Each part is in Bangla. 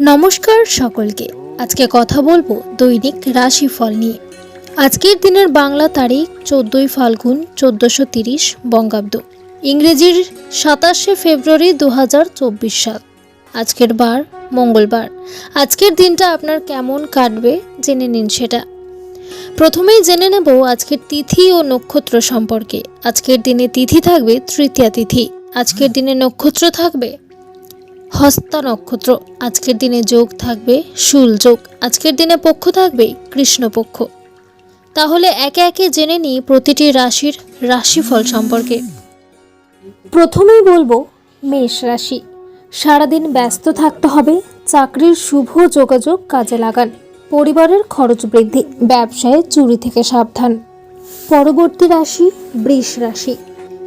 নমস্কার সকলকে। আজকে কথা বলব দৈনিক রাশিফল নিয়ে। আজকের দিনের বাংলা তারিখ চোদ্দই ফাল্গুন চোদ্দোশো তিরিশ বঙ্গাব্দ। ইংরেজির সাতাশে ফেব্রুয়ারি দু হাজার চব্বিশ সাল। আজকের বার মঙ্গলবার। আজকের দিনটা আপনার কেমন কাটবে জেনে নিন সেটা। প্রথমেই জেনে নেব আজকের তিথি ও নক্ষত্র সম্পর্কে। আজকের দিনে তিথি থাকবে তৃতীয়া তিথি। আজকের দিনে নক্ষত্র থাকবে হস্তা নক্ষত্র আজকের দিনে যোগ থাকবে শুল যোগ। আজকের দিনে পক্ষ থাকবে কৃষ্ণপক্ষ। তাহলে একে একে জেনে নিই প্রতিটি রাশির রাশিফল সম্পর্কে। প্রথমেই বলব, মেষ রাশি। সারাদিন ব্যস্ত থাকতে হবে, চাকরির শুভ যোগাযোগ কাজে লাগান। পরিবারের খরচ বৃদ্ধি, ব্যবসায় চুরি থেকে সাবধান। পরবর্তী রাশি, বৃষ রাশি।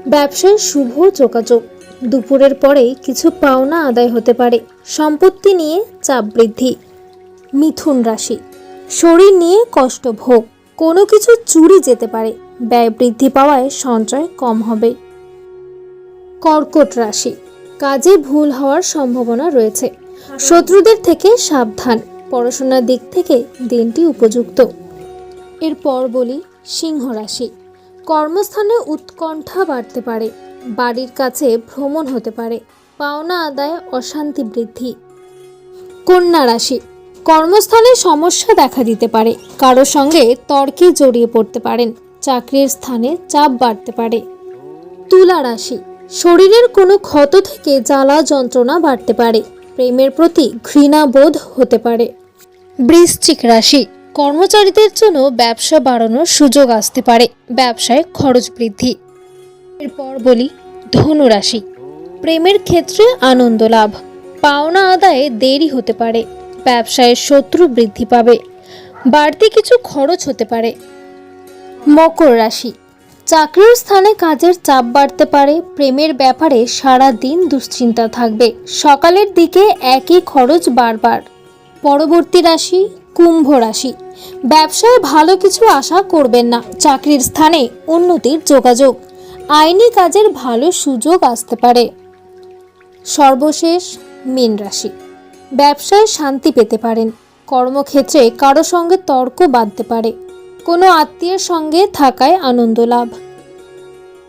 ব্যবসায় শুভ যোগাযোগ। দুপুরের পরেই কিছু পাওনা আদায় হতে পারে। সম্পত্তি নিয়ে চাপ বৃদ্ধি। মিথুন রাশি। শরীর নিয়ে কষ্ট ভোগ। কোনো কিছু চুরি যেতে পারে। ব্যয় বৃদ্ধি পাওয়ায় সঞ্চয় কম হবে। কর্কট রাশি। কাজে ভুল হওয়ার সম্ভাবনা রয়েছে। শত্রুদের থেকে সাবধান। পড়াশোনার দিক থেকে দিনটি উপযুক্ত। এরপর বলি সিংহ রাশি। কর্মস্থানে উৎকণ্ঠা বাড়তে পারে। বাড়ির কাছে ভ্রমণ হতে পারে। পাওনা আদায় অশান্তি বৃদ্ধি। কন্যা রাশি, কর্মস্থলে সমস্যা দেখা দিতে পারে। কারও সঙ্গে তর্কে জড়িয়ে পড়তে পারেন। চাকরির স্থানে চাপ বাড়তে পারে। তুলা রাশি, শরীরের কোনো ক্ষত থেকে জ্বালা যন্ত্রণা বাড়তে পারে। প্রেমের প্রতি ঘৃণা বোধ হতে পারে। বৃশ্চিক রাশি, কর্মচারীদের জন্য ব্যবসা বাড়ানোর সুযোগ আসতে পারে। ব্যবসায় খরচ বৃদ্ধি। এরপর বলি ধনু রাশি প্রেমের ক্ষেত্রে আনন্দ লাভ। পাওনা আদায়ে দেরি হতে পারে। ব্যবসায় শত্রু বৃদ্ধি পাবে। বাড়তি কিছু খরচ হতে পারে। মকর রাশি। চাকরির স্থানে কাজের চাপ বাড়তে পারে। প্রেমের ব্যাপারে সারা দিন দুশ্চিন্তা থাকবে। সকালের দিকে একই খরচ বারবার। পরবর্তী রাশি, কুম্ভ রাশি। ব্যবসায় ভালো কিছু আশা করবেন না। চাকরির স্থানে উন্নতির যোগাযোগ। আইনি কাজের ভালো সুযোগ আসতে পারে। সর্বশেষ মীন রাশি। ব্যবসায় শান্তি পেতে পারেন। কর্মক্ষেত্রে কারও সঙ্গে তর্ক বাঁধতে পারে। কোনো আত্মীয়ের সঙ্গে থাকায় আনন্দ লাভ।